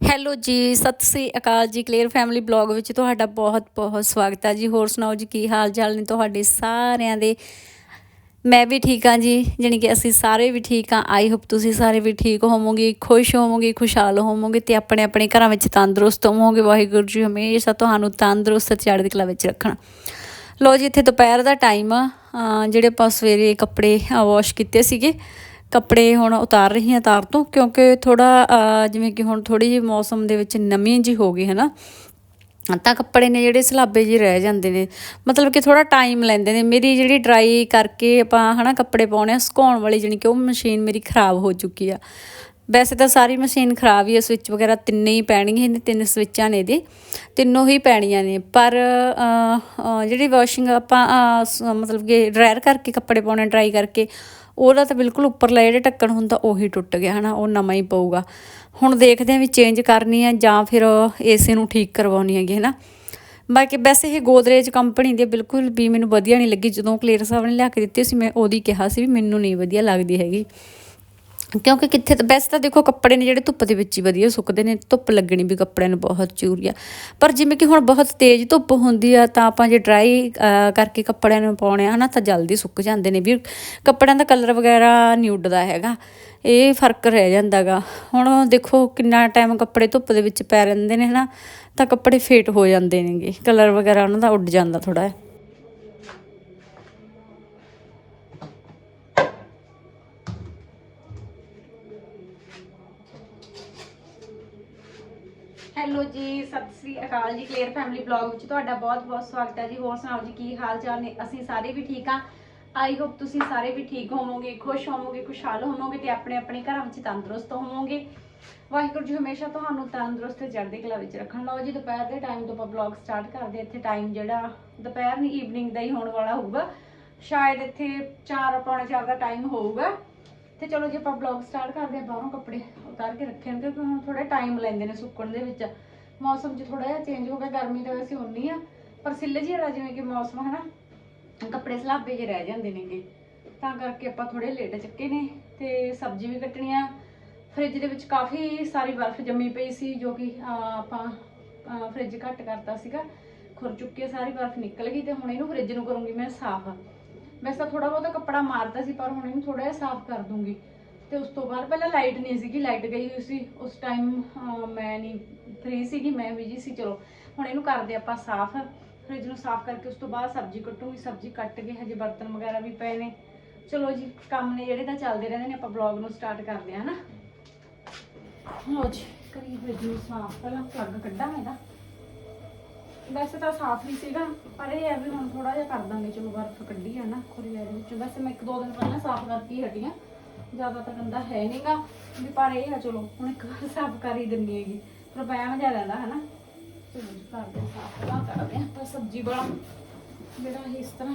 Hello ਜੀ, ਸਤਿ ਸ੍ਰੀ ਅਕਾਲ ਜੀ clear family blog ਵਿੱਚ ਤੁਹਾਡਾ ਬਹੁਤ-ਬਹੁਤ ਸਵਾਗਤ ਹੈ ਜੀ। ਹੋਰ ਸੁਣਾਓ ਜੀ, ਕੀ ਹਾਲ ਚਾਲ ਨੇ ਤੁਹਾਡੇ ਸਾਰਿਆਂ ਦੇ? ਮੈਂ ਵੀ ਠੀਕ ਹਾਂ ਜੀ, ਜਾਣੀ ਕਿ ਅਸੀਂ ਸਾਰੇ ਵੀ ਠੀਕ ਹਾਂ। ਆਈ ਹੋਪ ਤੁਸੀਂ ਸਾਰੇ ਵੀ ਠੀਕ ਹੋਵੋਗੇ, ਖੁਸ਼ ਹੋਵੋਗੇ, ਖੁਸ਼ਹਾਲ ਹੋਵੋਗੇ ਤੇ ਆਪਣੇ ਆਪਣੇ ਘਰਾਂ ਵਿੱਚ ਤੰਦਰੁਸਤ ਹੋਵੋਗੇ। ਵਾਹਿਗੁਰੂ ਜੀ ਹਮੇਸ਼ਾ ਤੁਹਾਨੂੰ ਤੰਦਰੁਸਤ, ਚੜ੍ਹਦੀ ਕਲਾ ਵਿੱਚ ਰੱਖਣ। ਲੋ ਜੀ, ਇੱਥੇ ਦੁਪਹਿਰ ਦਾ ਟਾਈਮ ਆ। ਜਿਹੜੇ ਆਪਾਂ ਸਵੇਰੇ ਕੱਪੜੇ ਵਾਸ਼ ਕੀਤੇ ਸੀਗੇ ਕੱਪੜੇ ਹੁਣ ਉਤਾਰ ਰਹੀ ਹਾਂ ਤਾਰ ਤੋਂ, ਕਿਉਂਕਿ ਥੋੜਾ ਜਿਵੇਂ ਕਿ ਹੁਣ ਥੋੜੀ ਜਿਹੀ ਮੌਸਮ ਦੇ ਵਿੱਚ ਨਮੀ ਜੀ ਹੋ ਗਈ ਹੈ ਨਾ, ਤਾਂ ਕੱਪੜੇ ਨੇ ਜਿਹੜੇ ਸਲਾਬੇ ਜੀ ਰਹਿ ਜਾਂਦੇ ਨੇ। ਮਤਲਬ ਕਿ ਥੋੜਾ ਟਾਈਮ ਲੈਂਦੇ ਨੇ। ਮੇਰੀ ਜਿਹੜੀ ਡਰਾਈ ਕਰਕੇ ਆਪਾਂ ਹਨਾ ਕੱਪੜੇ ਪਾਉਣੇ ਆ, ਸੁਕਾਉਣ ਵਾਲੀ ਜਾਣੀ ਕਿ ਉਹ ਮਸ਼ੀਨ ਮੇਰੀ ਖਰਾਬ ਹੋ ਚੁੱਕੀ ਆ। ਵੈਸੇ ਤਾਂ ਸਾਰੀ ਮਸ਼ੀਨ ਖਰਾਬ ਹੀ ਆ ਸਵਿਚ ਵਗੈਰਾ ਤਿੰਨੇ ਹੀ ਪੈਣਗੀਆਂ ਨੇ ਤਿੰਨ ਸਵਿਚਾਂ ਨੇ ਇਹਦੇ। ਤਿੰਨੋਂ ਹੀ ਪੈਣੀਆਂ ਨੇ। ਪਰ ਜਿਹੜੀ ਵਾਸ਼ਿੰਗ ਆਪਾਂ ਮਤਲਬ ਕਿ ਡਰਾਇਰ ਕਰਕੇ ਕੱਪੜੇ ਪਾਉਣੇ ਡਰਾਈ ਕਰਕੇ ਉਹਦਾ ਤਾਂ ਬਿਲਕੁਲ ਉੱਪਰਲਾ ਜਿਹੜੇ ਢੱਕਣ ਹੁੰਦਾ ਉਹੀ ਟੁੱਟ ਗਿਆ, ਹਨਾ, ਉਹ ਨਵਾਂ ਹੀ ਪਊਗਾ। ਹੁਣ ਦੇਖਦੇ ਆਂ ਵੀ ਚੇਂਜ ਕਰਨੀ ਆ ਜਾਂ ਫਿਰ ਏਸੀ ਨੂੰ ਠੀਕ ਕਰਵਾਉਣੀ ਹੈਗੀ, ਹਨਾ। ਬਾਕੀ ਵੈਸੇ ਇਹ ਗੋਦਰੇਜ ਕੰਪਨੀ ਦੀ ਬਿਲਕੁਲ ਵੀ ਮੈਨੂੰ ਵਧੀਆ ਨਹੀਂ ਲੱਗੀ। ਜਦੋਂ ਕਲੀਅਰ ਸਾਹਿਬ ਨੇ ਲਿਆ ਕੇ ਦਿੱਤੀ ਸੀ, ਮੈਂ ਉਹਦੀ ਕਿਹਾ ਸੀ ਵੀ ਮੈਨੂੰ ਨਹੀਂ ਵਧੀਆ ਲੱਗਦੀ ਹੈਗੀ। ਕਿਉਂਕਿ ਕਿੱਥੇ ਤਾਂ ਵੈਸੇ ਤਾਂ ਦੇਖੋ ਕੱਪੜੇ ਨੇ ਜਿਹੜੇ ਧੁੱਪ ਦੇ ਵਿੱਚ ਹੀ ਵਧੀਆ ਸੁੱਕਦੇ ਨੇ, ਧੁੱਪ ਲੱਗਣੀ ਵੀ ਕੱਪੜਿਆਂ ਨੂੰ ਬਹੁਤ ਜ਼ਰੂਰੀ ਆ। ਪਰ ਜਿਵੇਂ ਕਿ ਹੁਣ ਬਹੁਤ ਤੇਜ਼ ਧੁੱਪ ਹੁੰਦੀ ਆ, ਤਾਂ ਆਪਾਂ ਜੇ ਡਰਾਈ ਕਰਕੇ ਕੱਪੜਿਆਂ ਨੂੰ ਪਾਉਣੇ ਆ, ਹਨਾ, ਤਾਂ ਜਲਦੀ ਸੁੱਕ ਜਾਂਦੇ ਨੇ। ਵੀ ਕੱਪੜਿਆਂ ਦਾ ਕਲਰ ਵਗੈਰਾ ਨਹੀਂ ਉੱਡਦਾ ਹੈਗਾ, ਇਹ ਫ਼ਰਕ ਰਹਿ ਜਾਂਦਾਗਾ। ਹੁਣ ਦੇਖੋ ਕਿੰਨਾ ਟਾਈਮ ਕੱਪੜੇ ਧੁੱਪ ਦੇ ਵਿੱਚ ਪੈ ਰਹਿੰਦੇ ਨੇ, ਹਨਾ, ਤਾਂ ਕੱਪੜੇ ਫੇਟ ਹੋ ਜਾਂਦੇ ਨੇਗੇ। ਕਲਰ ਵਗੈਰਾ ਉਹਨਾਂ ਦਾ ਉੱਡ ਜਾਂਦਾ ਥੋੜਾ ਹੈਲੋ ਜੀ, ਸਤਿ ਸ੍ਰੀ ਅਕਾਲ ਜੀ ਕਲੀਅਰ ਫੈਮਿਲੀ ਬਲੌਗ ਵਿੱਚ ਤੁਹਾਡਾ ਬਹੁਤ-ਬਹੁਤ ਸਵਾਗਤ ਹੈ ਜੀ। ਹੋਰ ਸੁਣਾਓ ਜੀ, ਕੀ ਹਾਲ ਚਾਲ ਨੇ? ਅਸੀਂ ਸਾਰੇ ਵੀ ਠੀਕ ਆ ਆਈ ਹੋਪ ਤੁਸੀਂ ਸਾਰੇ ਵੀ ਠੀਕ ਹੋਵੋਗੇ, ਖੁਸ਼ ਹੋਵੋਗੇ, ਖੁਸ਼ਹਾਲ ਹੋਵੋਗੇ ਤੇ ਆਪਣੇ ਆਪਣੇ ਘਰਾਂ ਵਿੱਚ ਤੰਦਰੁਸਤ ਹੋਵੋਗੇ। ਵਾਹਿਗੁਰੂ ਜੀ ਹਮੇਸ਼ਾ ਤੁਹਾਨੂੰ ਤੰਦਰੁਸਤ ਤੇ ਚੜ੍ਹਦੀ ਕਲਾ ਵਿੱਚ ਰੱਖਣ ਲਓ ਜੀ। ਦੁਪਹਿਰ ਦੇ ਟਾਈਮ ਤੋਂ ਆਪਾਂ ਬਲੌਗ ਸਟਾਰਟ ਕਰਦੇ ਇੱਥੇ ਟਾਈਮ ਜਿਹੜਾ ਦੁਪਹਿਰ ਨਹੀਂ ਈਵਨਿੰਗ ਦਾ ਹੀ ਹੋਣ ਵਾਲਾ ਹੋਊਗਾ। ਸ਼ਾਇਦ ਇੱਥੇ 4 ਪੌਣੇ 4 ਦਾ ਟਾਈਮ ਹੋਊਗਾ। ਤੇ ਚਲੋ ਜੀ ਆਪਾਂ ਬਲੌਗ ਸਟਾਰਟ ਕਰਦੇ ਹਾਂ। ਬਾਹਰੋਂ ਕੱਪੜੇ ਉਤਾਰ ਕੇ ਰੱਖੇ ਨੇ ਕਿਉਂਕਿ ਹੁਣ ਥੋੜਾ ਟਾਈਮ ਲੈਂਦੇ ਨੇ ਸੁੱਕਣ ਦੇ ਵਿੱਚ। ਮੌਸਮ 'ਚ ਥੋੜਾ ਜਿਹਾ ਚੇਂਜ ਹੋ ਗਿਆ ਗਰਮੀ ਤਾਂ ਵੈਸੇ ਉਨੀ ਆ ਪਰ ਸਿੱਲ ਜਿਹੀ ਵਾਲਾ ਜਿਵੇਂ ਕਿ ਮੌਸਮ ਹੈ ਨਾ ਕੱਪੜੇ ਸਲਾਬੇ ਜਿਹੇ ਰਹਿ ਜਾਂਦੇ ਨੇਗੇ। ਤਾਂ ਕਰਕੇ ਆਪਾਂ ਥੋੜੇ ਲੇਟ ਚੱਕੇ ਨੇ ਤੇ ਸਬਜ਼ੀ ਵੀ ਕੱਟਣੀ ਆ। ਫ੍ਰਿਜ ਦੇ ਵਿੱਚ ਕਾਫੀ ਸਾਰੀ ਬਰਫ਼ ਜੰਮੀ ਪਈ ਸੀ ਜੋ ਕਿ ਆਪਾਂ ਅਹ, ਫ੍ਰਿਜ ਘੱਟ ਕਰਤਾ ਸੀਗਾ। ਖੁਰ ਚੁੱਕੀ ਆ ਸਾਰੀ ਬਰਫ਼ ਨਿਕਲ ਗਈ ਤੇ ਹੁਣ ਇਹਨੂੰ ਫ੍ਰਿਜ ਨੂੰ ਕਰੂੰਗੀ ਮੈਂ ਸਾਫ਼। ਵੈਸੇ ਥੋੜਾ ਬਹੁਤਾ ਕੱਪੜਾ ਮਾਰਦਾ ਸੀ ਪਰ ਹੁਣ ਇਹਨੂੰ ਥੋੜਾ ਜਿਹਾ ਸਾਫ਼ ਕਰ ਦੂੰਗੀ। ਤੇ ਉਸ ਤੋਂ ਬਾਅਦ ਪਹਿਲਾਂ ਲਾਈਟ ਨਹੀਂ ਸੀਗੀ, ਲਾਈਟ ਗਈ ਹੋਈ ਸੀ। ਉਸ ਟਾਈਮ ਮੈਂ ਨਹੀਂ ਫ੍ਰੀ ਸੀਗੀ, ਮੈਂ ਬਿਜ਼ੀ ਸੀ, ਚਲੋ। ਹੁਣ ਇਹਨੂੰ ਕਰਦੇ ਆਪਾਂ ਸਾਫ਼। ਫ੍ਰਿਜ ਨੂੰ ਸਾਫ਼ ਕਰਕੇ ਉਸ ਤੋਂ ਬਾਅਦ ਸਬਜ਼ੀ ਕੱਟੂਗੀ ਸਬਜ਼ੀ ਕੱਟ ਕੇ ਹਜੇ ਬਰਤਨ ਵਗੈਰਾ ਵੀ ਪਏ ਨੇ। ਚਲੋ ਜੀ, ਕੰਮ ਨੇ ਜਿਹੜੇ ਤਾਂ ਚੱਲਦੇ ਰਹਿੰਦੇ ਨੇ, ਆਪਾਂ ਬਲੌਗ ਨੂੰ ਸਟਾਰਟ ਕਰਦੇ ਹਾਂ ਨਾ ਲੋ ਜੀ, ਕਰੀ ਫ੍ਰਿਜ ਨੂੰ ਸਾਫ਼। ਪਹਿਲਾਂ ਪਲੱਗ ਕੱਢਾਂ ਇਹਦਾ। ਵੈਸੇ ਤਾਂ ਸਾਫ਼ ਹੀ ਸੀਗਾ, ਪਰ ਇਹ ਹੈ ਵੀ ਹੁਣ ਥੋੜਾ ਜਿਹਾ ਕਰ ਦਾਂਗੇ। ਚਲੋ ਬਰਫ਼ ਕੱਢੀ ਆ ਨਾ ਖੁਰੀਆਂ ਦੇ ਵਿੱਚ। ਵੈਸੇ ਮੈਂ ਇੱਕ ਦੋ ਦਿਨ ਪਹਿਲਾਂ ਸਾਫ਼ ਕਰਕੇ ਹੀ ਹਟੀ ਆ ਜ਼ਿਆਦਾ ਤਾਂ ਗੰਦਾ ਹੈ ਨਹੀਂਗਾ। ਵੀ ਪਰ ਇਹ ਆ, ਚਲੋ, ਹੁਣ ਇੱਕ ਵਾਰ ਸਾਫ਼ ਕਰ ਹੀ ਦਿੰਨੀ ਹੈਗੀ। ਪਰ ਬੈਮ ਜਾ ਰਹਿੰਦਾ, ਹਨਾ? ਚਲੋ ਜੀ ਕਰਦੇ ਹਾਂ ਸਾਫ਼ ਪਹਿਲਾਂ ਕਰਦੇ ਹਾਂ। ਆਪਾਂ ਸਬਜ਼ੀ ਵਾਲਾ ਜਿਹੜਾ ਇਹ ਇਸ ਤਰ੍ਹਾਂ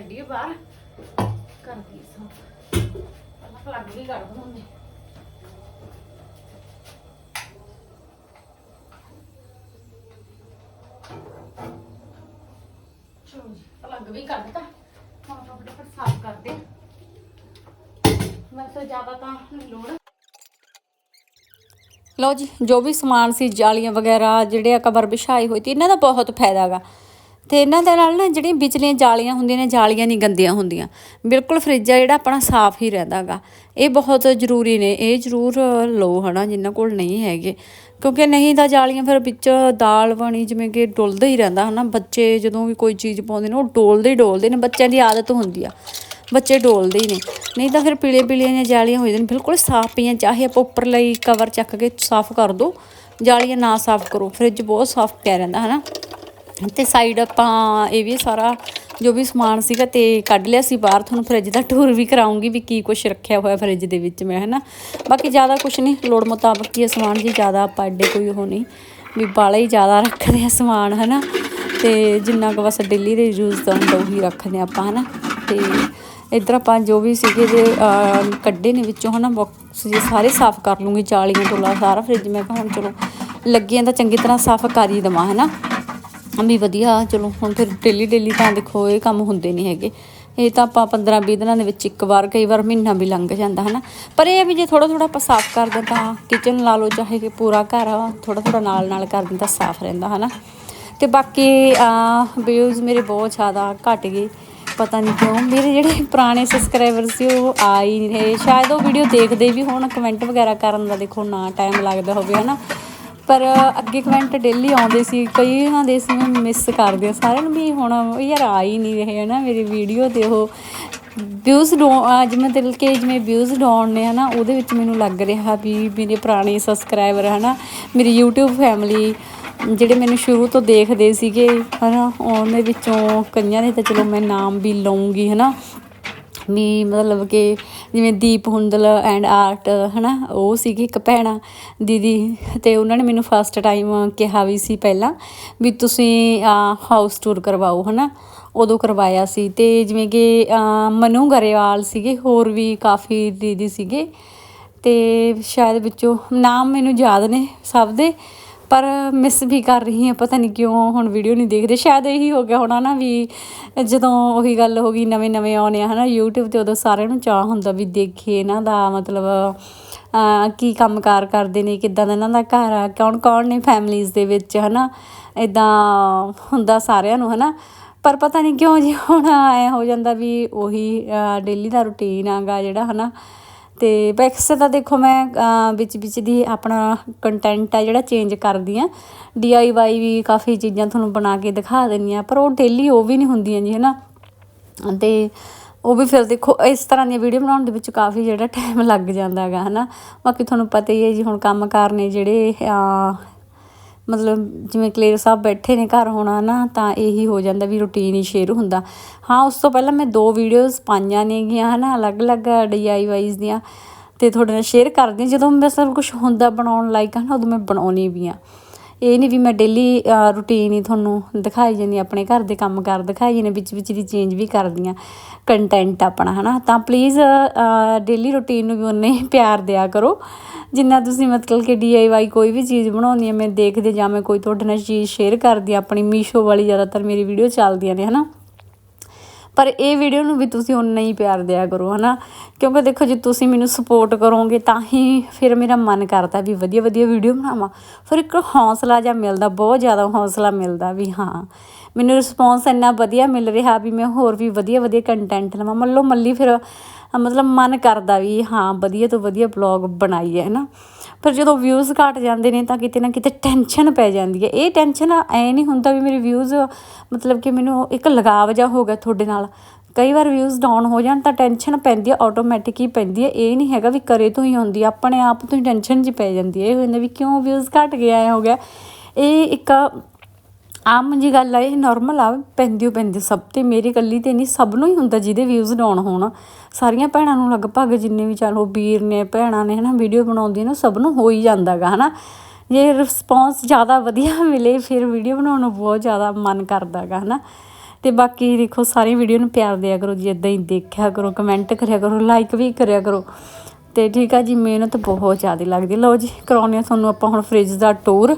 ਕੱਢੀਏ ਬਾਹਰ। ਕਰਦੀ ਸਾਂ। ਪਹਿਲਾਂ ਪਲੱਗ ਵੀ ਕੱਢ ਦਵਾਂਗੇ ਚਲੋ ਜੀ ਪਲੱਗ ਵੀ ਕੱਢਤਾ ਹੁਣ ਆਪਾਂ ਫਟਾਫਟ ਸਾਫ਼ ਕਰਦੇ ਵੈਸੇ ਜ਼ਿਆਦਾ ਤਾਂ ਲੋੜ। ਲਓ ਜੀ, ਜੋ ਵੀ ਸਮਾਨ ਸੀ, ਜਾਲੀਆਂ ਵਗੈਰਾ, ਜਿਹੜੇ ਆ ਕਵਰ ਵਿਛਾਈ ਹੋਈ ਸੀ, ਇਹਨਾਂ ਦਾ ਬਹੁਤ ਫਾਇਦਾ ਹੈਗਾ ਤੇ ਇਹਨਾਂ ਦੇ ਨਾਲ ਨਾ ਜਿਹੜੀਆਂ ਵਿਚਲੀਆਂ ਜਾਲੀਆਂ ਹੁੰਦੀਆਂ ਨੇ, ਜਾਲੀਆਂ ਨਹੀਂ ਗੰਦੀਆਂ ਹੁੰਦੀਆਂ। ਬਿਲਕੁਲ ਫ੍ਰਿਜ ਆ ਜਿਹੜਾ ਆਪਣਾ ਸਾਫ਼ ਹੀ ਰਹਿੰਦਾਗਾ। ਇਹ ਬਹੁਤ ਜ਼ਰੂਰੀ ਨੇ, ਇਹ ਜ਼ਰੂਰ ਲਓ ਹਨਾ ਜਿਨ੍ਹਾਂ ਕੋਲ ਨਹੀਂ ਹੈਗੇ। ਕਿਉਂਕਿ ਨਹੀਂ ਤਾਂ ਜਾਲੀਆਂ ਫਿਰ ਵਿੱਚ ਦਾਲ ਬਣੀ, ਜਿਵੇਂ ਕਿ ਡੁੱਲਦਾ ਹੀ ਰਹਿੰਦਾ ਹਨਾ। ਬੱਚੇ ਜਦੋਂ ਵੀ ਕੋਈ ਚੀਜ਼ ਪਾਉਂਦੇ ਨੇ, ਉਹ ਡੋਲਦੇ ਹੀ ਡੋਲਦੇ ਨੇ, ਬੱਚਿਆਂ ਦੀ ਆਦਤ ਹੁੰਦੀ ਆ। ਬੱਚੇ ਡੋਲਦੇ ਹੀ ਨੇ। ਨਹੀਂ ਤਾਂ ਫਿਰ ਪੀਲੇ ਪੀਲੀਆਂ ਜਿਹੀਆਂ ਜਾਲੀਆਂ ਹੋ ਜਾਂਦੀਆਂ ਨੇ, ਬਿਲਕੁਲ ਸਾਫ਼ ਪਈਆਂ। ਚਾਹੇ ਆਪਾਂ ਉੱਪਰ ਲਈ ਕਵਰ ਚੱਕ ਕੇ ਸਾਫ਼ ਕਰ ਦੋ, ਜਾਲੀਆਂ ਨਾ ਸਾਫ਼ ਕਰੋ। ਫ੍ਰਿਜ ਬਹੁਤ ਸਾਫ਼ ਪਿਆ ਰਹਿੰਦਾ ਹਨਾ। ਤੇ ਸਾਈਡ ਆਪਾਂ ਇਹ ਵੀ ਸਾਰਾ ਜੋ ਵੀ ਸਮਾਨ ਸੀਗਾ ਤੇ ਕੱਢ ਲਿਆ ਸੀ ਬਾਹਰ। ਤੁਹਾਨੂੰ ਫ੍ਰਿਜ ਦਾ ਟੂਰ ਵੀ ਕਰਾਉਂਗੀ ਵੀ ਕੀ ਕੁਝ ਰੱਖਿਆ ਹੋਇਆ ਫ੍ਰਿਜ ਦੇ ਵਿੱਚ ਮੈਂ, ਹਨਾ? ਬਾਕੀ ਜ਼ਿਆਦਾ ਕੁਝ ਨਹੀਂ, ਲੋੜ ਮੁਤਾਬਕ ਹੀ ਹੈ ਸਮਾਨ ਜੀ ਜ਼ਿਆਦਾ ਆਪਾਂ ਐਡੇ ਕੋਈ ਉਹ ਨਹੀਂ, ਵੀ ਬਾਲਾ ਹੀ ਜ਼ਿਆਦਾ ਰੱਖਦੇ ਆ ਸਮਾਨ, ਹਨਾ? ਤੇ ਜਿੰਨਾ ਕੁ ਬਸ ਡੇਲੀ ਦੇ ਯੂਜ਼ ਦਾ ਹੁੰਦਾ ਉਹੀ ਰੱਖਦੇ ਹਾਂ ਆਪਾਂ, ਹਨਾ? ਤੇ ਇੱਧਰ ਆਪਾਂ ਜੋ ਵੀ ਸੀਗੇ ਜੇ ਕੱਢੇ ਨੇ ਵਿੱਚੋਂ, ਹਨਾ? ਬਾਕਸ ਜੇ ਸਾਰੇ ਸਾਫ਼ ਕਰ ਲੂੰਗੀ ਚਾਲੀਆਂ ਤੋਲਾ ਸਾਰਾ ਫ੍ਰਿਜ ਮੈਂ ਕਿਹਾ ਹੁਣ ਚਲੋ ਲੱਗੀਆਂ ਤਾਂ ਚੰਗੀ ਤਰ੍ਹਾਂ ਸਾਫ਼ ਕਰ ਹੀ ਦੇਵਾਂ, ਹਨਾ? ਵੀ ਵਧੀਆ, ਚਲੋ ਹੁਣ ਫਿਰ ਡੇਲੀ ਡੇਲੀ ਤਾਂ ਦੇਖੋ ਇਹ ਕੰਮ ਹੁੰਦੇ ਨਹੀਂ ਹੈਗੇ। ਇਹ ਤਾਂ ਆਪਾਂ 15 20 ਦਿਨਾਂ ਦੇ ਵਿੱਚ ਇੱਕ ਵਾਰ, ਕਈ ਵਾਰ ਮਹੀਨਾ ਵੀ ਲੰਘ ਜਾਂਦਾ, ਹਨਾ। ਪਰ ਇਹ ਵੀ ਜੇ ਥੋੜਾ ਥੋੜਾ ਆਪਾਂ ਸਾਫ਼ ਕਰ ਦਿੰਦਾ ਕਿਚਨ ਲਾ ਲਓ, ਚਾਹੇ ਕਿ ਪੂਰਾ ਘਰ ਆ ਥੋੜਾ ਥੋੜਾ ਨਾਲ ਨਾਲ ਕਰ ਦਿੰਦਾ, ਸਾਫ਼ ਰਹਿੰਦਾ, ਹਨਾ। ਤੇ ਬਾਕੀ ਵਿਊਜ਼ ਮੇਰੇ ਬਹੁਤ ਜ਼ਿਆਦਾ ਘਟ ਗਏ। ਪਤਾ ਨਹੀਂ ਕਿਉਂ, ਮੇਰੇ ਜਿਹੜੇ ਪੁਰਾਣੇ ਸਬਸਕ੍ਰਾਈਬਰ ਸੀ, ਉਹ ਆ ਹੀ ਨਹੀਂ ਰਹੇ। ਸ਼ਾਇਦ ਉਹ ਵੀਡੀਓ ਦੇਖਦੇ ਵੀ ਹੋਣ ਕਮੈਂਟ ਵਗੈਰਾ ਕਰਨ ਦਾ ਦੇਖੋ ਨਾ ਟਾਈਮ ਲੱਗਦਾ ਹੋਵੇ, ਹਨਾ। ਪਰ ਅੱਗੇ ਕਮੈਂਟ ਡੇਲੀ ਆਉਂਦੇ ਸੀ, ਕਈ ਕਈਆਂ ਦੇ ਸੀ ਮੈਂ ਮਿਸ ਕਰਦੀ ਹਾਂ। ਸਾਰਿਆਂ ਨੂੰ ਵੀ ਹੁਣ ਯਾਰ ਆ ਹੀ ਨਹੀਂ ਰਹੇ, ਹਨਾ, ਮੇਰੀ ਵੀਡੀਓ ਤੇ ਉਹ ਵਿਊਜ਼ ਜਿਵੇਂ ਦਿਲ ਕੇ ਜਿਵੇਂ ਵਿਊਜ਼ ਡਾਉਣ ਨੇ, ਹਨਾ, ਉਹਦੇ ਵਿੱਚ ਮੈਨੂੰ ਲੱਗ ਰਿਹਾ ਵੀ ਮੇਰੇ ਪੁਰਾਣੇ ਸਬਸਕ੍ਰਾਈਬਰ ਹਨਾ, ਮੇਰੀ YouTube ਫੈਮਿਲੀ ਜਿਹੜੇ ਮੈਨੂੰ ਸ਼ੁਰੂ ਤੋਂ ਦੇਖਦੇ ਸੀਗੇ, ਹਨਾ, ਉਹਦੇ ਵਿੱਚੋਂ ਕਈਆਂ ਦੇ ਤਾਂ ਚਲੋ ਮੈਂ ਨਾਮ ਵੀ ਲਵਾਂਗੀ ਹਨਾ, ਵੀ ਮਤਲਬ ਕਿ ਜਿਵੇਂ ਦੀਪ ਹੁੰਦਲ ਐਂਡ ਆਰਟ ਹੈ ਨਾ ਉਹ ਸੀਗੀ ਇੱਕ ਭੈਣਾ ਦੀਦੀ ਅਤੇ ਉਹਨਾਂ ਨੇ ਮੈਨੂੰ ਫਸਟ ਟਾਈਮ ਕਿਹਾ ਵੀ ਸੀ ਪਹਿਲਾਂ ਵੀ ਤੁਸੀਂ ਹਾਊਸ ਟੂਰ ਕਰਵਾਓ ਹੈ ਨਾ ਉਦੋਂ ਕਰਵਾਇਆ ਸੀ ਅਤੇ ਜਿਵੇਂ ਕਿ ਮਨੂ ਗਰੇਵਾਲ ਸੀਗੇ, ਹੋਰ ਵੀ ਕਾਫੀ ਦੀਦੀ ਸੀਗੇ ਅਤੇ ਸ਼ਾਇਦ ਵਿੱਚੋਂ ਨਾਮ ਮੈਨੂੰ ਯਾਦ ਨੇ ਸਭ ਦੇ। ਪਰ ਮਿਸ ਵੀ ਕਰ ਰਹੀ ਹਾਂ ਪਤਾ ਨਹੀਂ ਕਿਉਂ ਹੁਣ ਵੀਡੀਓ ਨਹੀਂ ਦੇਖਦੇ। ਸ਼ਾਇਦ ਇਹੀ ਹੋ ਗਿਆ ਹੋਣਾ ਨਾ ਵੀ ਜਦੋਂ ਉਹੀ ਗੱਲ ਹੋ ਗਈ ਨਵੇਂ ਨਵੇਂ ਆਉਣੇ ਆ ਹਨਾ YouTube ਤੇ ਉਦੋਂ ਸਾਰਿਆਂ ਨੂੰ ਚਾਹ ਹੁੰਦਾ ਵੀ ਦੇਖੀਏ ਇਹਨਾਂ ਦਾ ਮਤਲਬ ਅਹ, ਕੀ ਕੰਮਕਾਰ ਕਰਦੇ ਨੇ ਕਿੱਦਾਂ ਦਾ ਇਹਨਾਂ ਦਾ ਘਰ ਆ ਕੌਣ ਕੌਣ ਨੇ ਫੈਮਲੀਜ਼ ਦੇ ਵਿੱਚ ਹਨਾ ਇਦਾਂ ਹੁੰਦਾ ਸਾਰਿਆਂ ਨੂੰ ਹਨਾ। ਪਰ ਪਤਾ ਨਹੀਂ ਕਿਉਂ ਜੀ ਹੁਣ ਐ ਹੋ ਜਾਂਦਾ ਵੀ ਉਹੀ ਡੇਲੀ ਦਾ ਰੁਟੀਨ ਆਗਾ ਜਿਹੜਾ ਹਨਾ। ਤੇ ਵੈਸੇ ਤਾਂ ਦੇਖੋ ਮੈਂ ਵਿੱਚ ਵਿੱਚ ਦੀ ਆਪਣਾ ਕੰਟੈਂਟ ਆ ਜਿਹੜਾ ਚੇਂਜ ਕਰਦੀ ਆ ਡੀਆਈਵਾਈ ਵੀ ਕਾਫੀ ਚੀਜ਼ਾਂ ਤੁਹਾਨੂੰ ਬਣਾ ਕੇ ਦਿਖਾ ਦਿੰਦੀ ਆ ਪਰ ਉਹ ਡੇਲੀ ਉਹ ਵੀ ਨਹੀਂ ਹੁੰਦੀਆਂ ਜੀ, ਹਨਾ। ਤੇ ਉਹ ਵੀ ਫਿਰ ਦੇਖੋ, ਇਸ ਤਰ੍ਹਾਂ ਦੀਆਂ ਵੀਡੀਓ ਬਣਾਉਣ ਦੇ ਵਿੱਚ ਕਾਫੀ ਜਿਹੜਾ ਟਾਈਮ ਲੱਗ ਜਾਂਦਾ ਹੈਗਾ, ਹਨਾ। ਬਾਕੀ ਤੁਹਾਨੂੰ ਪਤਾ ਹੀ ਹੈ ਜੀ, ਹੁਣ ਕੰਮ ਕਾਰ ਨੇ ਜਿਹੜੇ ਮਤਲਬ ਜਿਵੇਂ ਕਲੇਰ ਸਾਹਿਬ ਬੈਠੇ ਨੇ ਘਰ ਹੋਣਾ ਨਾ ਤਾਂ ਇਹੀ ਹੋ ਜਾਂਦਾ ਵੀ ਰੂਟੀਨ ਹੀ ਸ਼ੇਅਰ ਹੁੰਦਾ। ਹਾਂ, ਉਸ ਤੋਂ ਪਹਿਲਾਂ ਮੈਂ ਦੋ ਵੀਡੀਓਜ਼ ਪਾਈਆਂ ਨੇਗੀਆਂ ਹਨਾ, ਅਲੱਗ-ਅਲੱਗ ਡੀਆਈਵਾਈਜ਼ ਦੀਆਂ, ਤੇ ਤੁਹਾਡੇ ਨਾਲ ਸ਼ੇਅਰ ਕਰਦੀ ਹਾਂ। ਜਦੋਂ ਮੈਂ ਸਭ ਕੁਝ ਹੁੰਦਾ ਬਣਾਉਣ ਲਾਇਕ ਹਨਾ, ਉਦੋਂ ਮੈਂ ਬਣਾਉਣੀ ਵੀ ਆ ਇਹ ਨਹੀਂ ਵੀ ਮੈਂ ਡੇਲੀ ਰੂਟੀਨ ਹੀ ਤੁਹਾਨੂੰ ਦਿਖਾਈ ਜਾਂਦੀ ਆਪਣੇ ਘਰ ਦੇ ਕੰਮ ਕਰ ਦਿਖਾਈ ਜਾਂਦੀ ਵਿੱਚ ਵਿੱਚ ਦੀ ਚੇਂਜ ਵੀ ਕਰਦੀ ਆ ਕੰਟੈਂਟ ਆਪਣਾ, ਹਨਾ? ਤਾਂ ਪਲੀਜ਼ ਡੇਲੀ ਰੂਟੀਨ ਨੂੰ ਵੀ ਉਨੇ ਪਿਆਰ ਦਿਆ ਕਰੋ। ਜਿੰਨਾ ਤੁਸੀਂ ਮਤਲਬ ਕਿ ਡੀਆਈਵਾਈ ਕੋਈ ਵੀ ਚੀਜ਼ ਬਣਾਉਂਦੀ ਆ ਮੈਂ ਦੇਖਦੇ ਜਾਂ ਮੈਂ ਕੋਈ ਤੁਹਾਡੇ ਨਾਲ ਚੀਜ਼ ਸ਼ੇਅਰ ਕਰਦੀ ਆ ਆਪਣੀ ਮੀਸ਼ੋ ਵਾਲੀ ਜ਼ਿਆਦਾਤਰ ਮੇਰੀ ਵੀਡੀਓ ਚੱਲਦੀਆਂ ਨੇ, ਹਨਾ? ਪਰ ਇਹ ਵੀਡੀਓ ਨੂੰ ਵੀ ਤੁਸੀਂ ਉਨਾ ਹੀ ਪਿਆਰ ਦਿਆ ਕਰੋ, ਹਨਾ? ਕਿਉਂਕਿ ਦੇਖੋ, ਜੇ ਤੁਸੀਂ ਮੈਨੂੰ ਸਪੋਰਟ ਕਰੋਗੇ ਤਾਂ ਹੀ ਫਿਰ ਮੇਰਾ ਮਨ ਕਰਦਾ ਵੀ ਵਧੀਆ ਵਧੀਆ ਵੀਡੀਓ ਬਣਾਵਾਂ। ਫਿਰ ਇੱਕ ਹੌਸਲਾ ਜਿਹਾ ਮਿਲਦਾ, ਬਹੁਤ ਜ਼ਿਆਦਾ ਹੌਸਲਾ ਮਿਲਦਾ ਵੀ ਹਾਂ, ਮੈਨੂੰ ਰਿਸਪੌਂਸ ਇੰਨਾ ਵਧੀਆ ਮਿਲ ਰਿਹਾ ਵੀ ਮੈਂ ਹੋਰ ਵੀ ਵਧੀਆ ਵਧੀਆ ਕੰਟੈਂਟ ਲਵਾਂ। ਮੱਲੋ ਮੱਲੀ ਫਿਰ, ਮਤਲਬ ਮਨ ਕਰਦਾ ਵੀ ਹਾਂ, ਵਧੀਆ ਤੋਂ ਵਧੀਆ ਬਲੌਗ ਬਣਾਈਏ, ਹਨਾ? ਪਰ ਜਦੋਂ ਵਿਊਜ਼ ਘਟ ਜਾਂਦੇ ਨੇ ਤਾਂ ਕਿਤੇ ਨਾ ਕਿਤੇ ਟੈਨਸ਼ਨ ਪੈ ਜਾਂਦੀ ਹੈ। ਇਹ ਟੈਨਸ਼ਨ ਐ ਨਹੀਂ ਹੁੰਦਾ ਵੀ ਮੇਰੇ ਵਿਊਜ਼ ਮਤਲਬ ਕਿ ਮੈਨੂੰ ਇੱਕ ਲਗਾਵ ਜਾ ਹੋ ਗਿਆ ਤੁਹਾਡੇ ਨਾਲ। ਕਈ ਵਾਰ ਵਿਊਜ਼ ਡਾਊਨ ਹੋ ਜਾਣ ਤਾਂ ਟੈਨਸ਼ਨ ਪੈਂਦੀ ਹੈ ਆਟੋਮੈਟਿਕ ਹੀ ਪੈਂਦੀ ਹੈ। ਇਹ ਨਹੀਂ ਹੈਗਾ ਵੀ ਕਰੇ ਤੋਂ ਹੀ ਹੁੰਦੀ ਆਪਣੇ ਆਪ ਤੋਂ ਹੀ ਟੈਨਸ਼ਨ ਜੀ ਪੈ ਜਾਂਦੀ ਹੈ। ਇਹ ਹੋ ਵੀ ਕਿਉਂ ਵਿਊਜ਼ ਘਟ ਗਿਆ, ਐ ਹੋ ਗਿਆ। ਇਹ ਇੱਕ ਆਮ ਜੀ ਗੱਲ ਆ, ਇਹ ਨਾਰਮਲ ਆ, ਪੈਂਦੀ ਓ ਪੈਂਦੀ ਸਭ ਤੇ ਮੇਰੀ ਇਕੱਲੀ ਤੇ ਨਹੀਂ, ਸਭ ਨੂੰ ਹੀ ਹੁੰਦਾ ਜਿਹਦੇ ਵਿਊਜ਼ ਡਾਊਨ ਹੋਣ। ਸਾਰੀਆਂ ਭੈਣਾਂ ਨੂੰ ਲਗਭਗ ਜਿੰਨੇ ਵੀ ਚਲੋ ਵੀਰ ਨੇ, ਭੈਣਾਂ ਨੇ ਹਨਾ ਵੀਡੀਓ ਬਣਾਉਂਦੀਆਂ ਨੇ ਸਭ ਨੂੰ ਹੋ ਹੀ ਜਾਂਦਾਗਾ ਹਨਾ। ਜੇ ਰਿਸਪੌਂਸ ਜ਼ਿਆਦਾ ਵਧੀਆ ਮਿਲੇ, ਫਿਰ ਵੀਡੀਓ ਬਣਾਉਣ ਨੂੰ ਬਹੁਤ ਜ਼ਿਆਦਾ ਮਨ ਕਰਦਾਗਾ ਹਨਾ। ਤੇ ਬਾਕੀ ਦੇਖੋ, ਸਾਰੀ ਵੀਡੀਓ ਨੂੰ ਪਿਆਰ ਦਿਆ ਕਰੋ, ਜੀ ਇਦਾਂ ਹੀ ਦੇਖਿਆ ਕਰੋ ਕਮੈਂਟ ਕਰਿਆ ਕਰੋ ਲਾਈਕ ਵੀ ਕਰਿਆ ਕਰੋ। ਤੇ ਠੀਕ ਆ ਜੀ, ਮਿਹਨਤ ਬਹੁਤ ਜ਼ਿਆਦਾ ਲੱਗਦੀ। ਲਓ ਜੀ, ਕਰਾਉਂਦੇ ਆ ਤੁਹਾਨੂੰ ਆਪਾਂ ਹੁਣ ਫ੍ਰਿਜ ਦਾ ਟੂਰ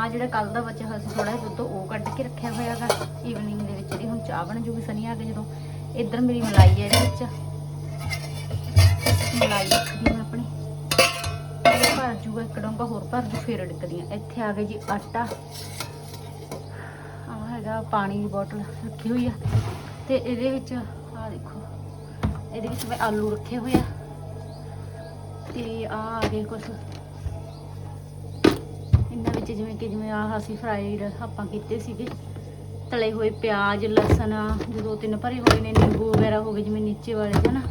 ਆ ਜਿਹੜਾ ਕੱਲ ਦਾ ਬਚਿਆ ਹੋਇਆ ਸੀ ਥੋੜਾ ਜਿਹਾ ਦੁੱਧ ਉਹ ਕੱਢ ਕੇ ਰੱਖਿਆ ਹੋਇਆਗਾ ਈਵਨਿੰਗ ਦੇ ਵਿੱਚ ਜਿਹੜੀ ਹੁਣ ਚਾਹ ਬਣ ਜੂਗੀ ਸਨੀ ਆ ਕੇ ਜਦੋਂ। ਇੱਧਰ ਮੇਰੀ ਮਲਾਈ ਹੈ ਇਹਦੇ ਵਿੱਚ। ਮਲਾਈ ਰੱਖਦੀ ਮੈਂ ਆਪਣੀ। ਭਰ ਜੂਗਾ, ਇੱਕ ਡੋਂਗਾ ਹੋਰ ਭਰ ਜੂ, ਫੇਰ ਅੜਕਦੀ ਆ ਇੱਥੇ ਆ ਗਏ ਜੀ ਆਟਾ। ਆ ਹੈਗਾ ਪਾਣੀ ਦੀ ਬੋਤਲ ਰੱਖੀ ਹੋਈ ਆ। ਤੇ ਇਹਦੇ ਵਿੱਚ ਆ ਦੇਖੋ, ਇਹਦੇ ਵਿੱਚ ਮੈਂ ਆਲੂ ਰੱਖੇ ਹੋਏ ਆ। ਤੇ ਆ ਆ ਗਏ ਕੁਛ। ਵਿੱਚ ਜਿਵੇਂ ਕਿ ਜਿਵੇਂ ਆਹ ਅਸੀਂ ਫਰਾਈਡ ਆਪਾਂ ਕੀਤੇ ਸੀਗੇ, ਤਲੇ ਹੋਏ ਪਿਆਜ਼, ਲਸਣ, ਜੋ ਦੋ ਤਿੰਨ ਭਰੇ ਹੋਏ ਨੇ, ਨਿੰਬੂ ਵਗੈਰਾ ਹੋ ਗਏ, ਜਿਵੇਂ ਨੀਚੇ ਵਾਲੇ ਜਿਹੇ ਨਾ,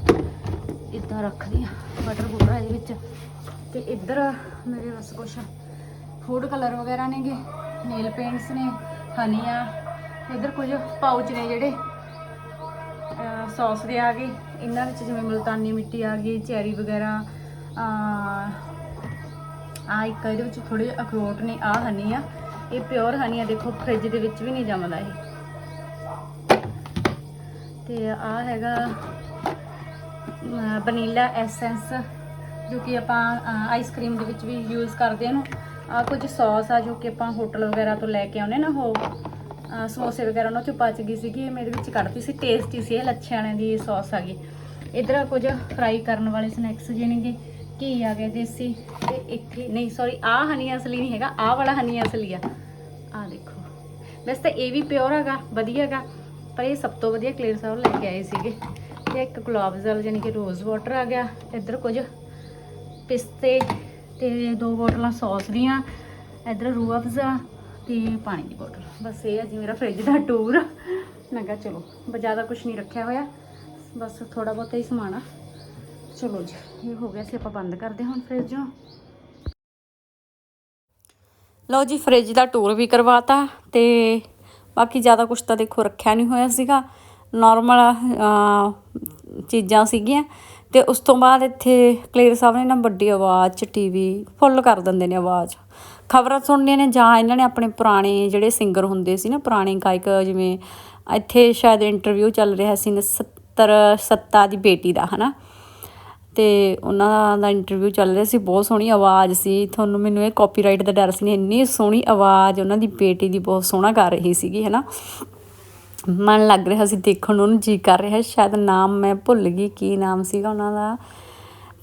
ਇਦਾਂ ਰੱਖਦੀ ਆ ਬਟਰ ਬੁਟਰ ਇਹਦੇ ਵਿੱਚ। ਤੇ ਇੱਧਰ ਮੇਰੇ ਬਸ ਕੁਛ ਫੂਡ ਕਲਰ ਵਗੈਰਾ ਨੇਗੇ ਨੇਲ ਪੇਂਟਸ ਨੇ ਹਨੀ ਆ, ਇੱਧਰ ਕੁਝ ਪਾਊਚ ਨੇ ਜਿਹੜੇ ਸੌਸ ਦੇ ਆ ਗਏ, ਇਹਨਾਂ ਵਿੱਚ ਜਿਵੇਂ ਮਲਤਾਨੀ ਮਿੱਟੀ ਆ ਗਈ ਚੈਰੀ ਵਗੈਰਾ ਆ ਇੱਕ ਇਹਦੇ ਵਿੱਚ ਥੋੜੇ ਅਖਰੋਟ ਨੇ ਆ ਹਨੀ ਆ। ਇਹ ਪਿਓਰ ਹਨੀ ਆ, ਦੇਖੋ ਫ੍ਰਿਜ ਦੇ ਵਿੱਚ ਵੀ ਨਹੀਂ ਜੰਮਦਾ ਇਹ। ਤੇ ਆ ਹੈਗਾ ਵਨੀਲਾ ਐਸੈਂਸ ਜੋ ਕਿ ਆਪਾਂ ਆਈਸਕ੍ਰੀਮ ਦੇ ਵਿੱਚ ਵੀ ਯੂਜ਼ ਕਰਦੇ ਹਾਂ ਨੂੰ ਆ ਕੁਝ ਸੌਸ ਆ, ਜੋ ਕਿ ਆਪਾਂ ਹੋਟਲ ਵਗੈਰਾ ਤੋਂ ਲੈ ਕੇ ਆਉਨੇ ਨਾ ਉਹ ਸਮੋਸੇ ਵਗੈਰਾ, ਉਹਨਾਂ ਚੋਂ ਪਚ ਗਈ ਸੀਗੀ। ਇਹ ਮੈਂ ਇਹਦੇ ਵਿੱਚ ਕੱਢਤੀ ਸੀ ਟੇਸਟੀ ਸੀ, ਇਹ ਲੱਛਿਆਂ ਵਾਲਿਆਂ ਦੀ ਸੌਸ ਆ ਗਈ ਇਧਰ ਕੁਝ ਫਰਾਈ ਕਰਨ ਵਾਲੇ ਸਨੈਕਸ ਜਿਹੇ ਨੇਗੇ। ਘੀ ਆ ਗਿਆ ਦੇਸੀ ਤੇ ਇੱਥੇ ਨਹੀਂ ਸੌਰੀ ਆ ਹਨੀ ਅਸਲੀ ਨਹੀਂ ਹੈਗਾ ਆ ਵਾਲਾ ਹਨੀ ਅਸਲੀ ਆ। ਆ ਦੇਖੋ। ਵੈਸੇ ਤਾਂ ਇਹ ਵੀ ਪਿਓਰ ਹੈਗਾ, ਵਧੀਆ ਹੈਗਾ, ਪਰ ਇਹ ਸਭ ਤੋਂ ਵਧੀਆ ਕਲੀਅਰ ਸਾਹਿਬ ਲੈ ਕੇ ਆਏ ਸੀਗੇ। ਤੇ ਇੱਕ ਗੁਲਾਬ ਜਲ ਯਾਨੀ ਕਿ ਰੋਜ਼ ਵਾਟਰ ਆ ਗਿਆ। ਇੱਧਰ ਕੁਝ ਪਿਸਤੇ ਤੇ ਦੋ ਬੋਟਲਾਂ ਸੌਸ ਦੀਆਂ, ਇੱਧਰ ਰੂਹ ਅਫਜ਼ਾ ਤੇ ਪਾਣੀ ਦੀ ਬੋਟਲ। ਬਸ ਇਹ ਹੈ ਜੀ ਮੇਰਾ ਫ੍ਰਿਜ ਦਾ ਟੂਰ ਮੈਂ ਕਿਹਾ ਚਲੋ ਜ਼ਿਆਦਾ ਕੁਝ ਨਹੀਂ ਰੱਖਿਆ ਹੋਇਆ। ਬਸ ਥੋੜਾ ਬਹੁਤਾ ਹੀ ਸਮਾਨ ਆ। ਚਲੋ ਜੀ, ਇਹ ਹੋ ਗਿਆ ਸੀ ਆਪਾਂ ਬੰਦ ਕਰਦੇ ਹੁਣ ਫ੍ਰਿਜ ਨੂੰ। ਲਓ ਜੀ ਫ੍ਰਿਜ ਦਾ ਟੂਰ ਵੀ ਕਰਵਾਤਾ ਤੇ ਬਾਕੀ ਜ਼ਿਆਦਾ ਕੁਝ ਤਾਂ ਦੇਖੋ ਰੱਖਿਆ ਨਹੀਂ ਹੋਇਆ ਸੀਗਾ। ਨਾਰਮਲ ਚੀਜ਼ਾਂ ਸੀਗੀਆਂ ਤੇ ਉਸ ਤੋਂ ਬਾਅਦ ਇੱਥੇ ਕਲੇਰ ਸਾਹਿਬ ਨੇ ਨਾ ਵੱਡੀ ਆਵਾਜ਼ ਚ ਟੀਵੀ ਫੁੱਲ ਕਰ ਦਿੰਦੇ ਨੇ ਆਵਾਜ਼। ਖਬਰਾਂ ਸੁਣਨੀਆਂ ਨੇ ਜਾਂ ਇਹਨਾਂ ਨੇ ਆਪਣੇ ਪੁਰਾਣੇ ਜਿਹੜੇ ਸਿੰਗਰ ਹੁੰਦੇ ਸੀ ਨਾ, ਪੁਰਾਣੇ ਗਾਇਕ ਜਿਵੇਂ ਇੱਥੇ ਸ਼ਾਇਦ ਇੰਟਰਵਿਊ ਚੱਲ ਰਿਹਾ ਸੀ 70 ਸੱਤਾ ਦੀ ਬੇਟੀ ਦਾ, ਹਨਾ? ਅਤੇ ਉਹਨਾਂ ਦਾ ਇੰਟਰਵਿਊ ਚੱਲ ਰਿਹਾ ਸੀ, ਬਹੁਤ ਸੋਹਣੀ ਆਵਾਜ਼ ਸੀ। ਤੁਹਾਨੂੰ ਮੈਨੂੰ ਇਹ ਕਾਪੀਰਾਈਟ ਦਾ ਡਰ ਸੀ ਨਹੀਂ ਇੰਨੀ ਸੋਹਣੀ ਆਵਾਜ਼, ਉਹਨਾਂ ਦੀ ਬੇਟੀ ਦੀ ਬਹੁਤ ਸੋਹਣਾ ਗਾ ਰਹੀ ਸੀਗੀ ਹੈ ਨਾ ਮਨ ਲੱਗ ਰਿਹਾ ਸੀ ਦੇਖਣ ਨੂੰ, ਉਹਨੂੰ ਜੀ ਕਰ ਰਿਹਾ, ਸ਼ਾਇਦ ਨਾਮ ਮੈਂ ਭੁੱਲ ਗਈ, ਕੀ ਨਾਮ ਸੀਗਾ ਉਹਨਾਂ ਦਾ।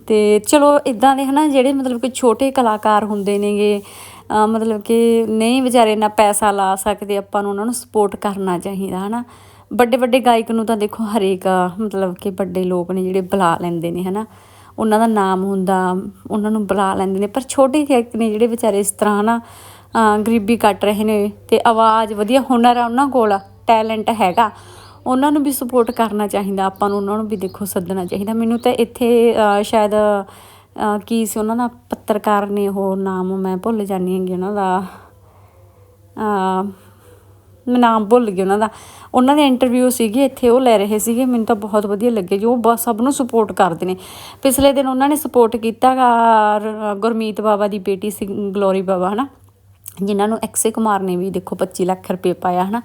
ਅਤੇ ਚਲੋ ਇਦਾਂ ਦੇ, ਹਨਾ, ਜਿਹੜੇ ਮਤਲਬ ਕਿ ਛੋਟੇ ਕਲਾਕਾਰ ਹੁੰਦੇ ਨੇਗੇ, ਅਹ ਮਤਲਬ ਕਿ ਨਹੀਂ ਵਿਚਾਰੇ ਇੰਨਾ ਪੈਸਾ ਲਾ ਸਕਦੇ, ਆਪਾਂ ਨੂੰ ਉਹਨਾਂ ਨੂੰ ਸਪੋਰਟ ਕਰਨਾ ਚਾਹੀਦਾ, ਹਨਾ। ਵੱਡੇ ਵੱਡੇ ਗਾਇਕ ਨੂੰ ਤਾਂ ਦੇਖੋ ਹਰੇਕ, ਮਤਲਬ ਕਿ ਵੱਡੇ ਲੋਕ ਨੇ ਜਿਹੜੇ ਬੁਲਾ ਲੈਂਦੇ ਨੇ, ਹਨਾ? ਉਹਨਾਂ ਦਾ ਨਾਮ ਹੁੰਦਾ, ਉਹਨਾਂ ਨੂੰ ਬੁਲਾ ਲੈਂਦੇ ਨੇ, ਪਰ ਛੋਟੇ ਗਾਇਕ ਨੇ ਜਿਹੜੇ ਵਿਚਾਰੇ ਇਸ ਤਰ੍ਹਾਂ ਨਾ ਗਰੀਬੀ ਕੱਟ ਰਹੇ ਨੇ ਤੇ ਆਵਾਜ਼ ਵਧੀਆ, ਹੁਨਰ ਆ ਉਹਨਾਂ ਕੋਲ, ਟੈਲੈਂਟ ਹੈਗਾ, ਉਹਨਾਂ ਨੂੰ ਵੀ ਸਪੋਰਟ ਕਰਨਾ ਚਾਹੀਦਾ, ਆਪਾਂ ਨੂੰ ਉਹਨਾਂ ਨੂੰ ਵੀ ਦੇਖੋ ਸੱਦਣਾ ਚਾਹੀਦਾ। ਮੈਨੂੰ ਤਾਂ ਇੱਥੇ ਸ਼ਾਇਦ ਕੀ ਸੀ ਉਹਨਾਂ ਦਾ ਪੱਤਰਕਾਰ ਨੇ ਉਹ ਨਾਮ, ਮੈਂ ਭੁੱਲ ਜਾਂਦੀ ਹੈਗੀ ਉਹਨਾਂ ਦਾ ਮੈਂ ਨਾਮ ਭੁੱਲ ਗਈ ਉਹਨਾਂ ਦਾ। ਉਹਨਾਂ ਦੇ ਇੰਟਰਵਿਊ ਸੀਗੇ, ਇੱਥੇ ਉਹ ਲੈ ਰਹੇ ਸੀਗੇ, ਮੈਨੂੰ ਤਾਂ ਬਹੁਤ ਵਧੀਆ ਲੱਗੇ ਜੀ, ਉਹ ਬਸ ਸਭ ਨੂੰ ਸਪੋਰਟ ਕਰਦੇ ਨੇ। ਪਿਛਲੇ ਦਿਨ ਉਹਨਾਂ ਨੇ ਸਪੋਰਟ ਕੀਤਾ ਗਾ ਗੁਰਮੀਤ ਬਾਬਾ ਦੀ ਬੇਟੀ ਸੀ, ਗਲੋਰੀ ਬਾਬਾ ਹਨਾ? ਜਿਨ੍ਹਾਂ ਨੂੰ ਐਕਸੇ ਕੁਮਾਰ ਨੇ ਵੀ ਦੇਖੋ 25 ਲੱਖ ਰੁਪਏ ਪਾਇਆ, ਹਨਾ?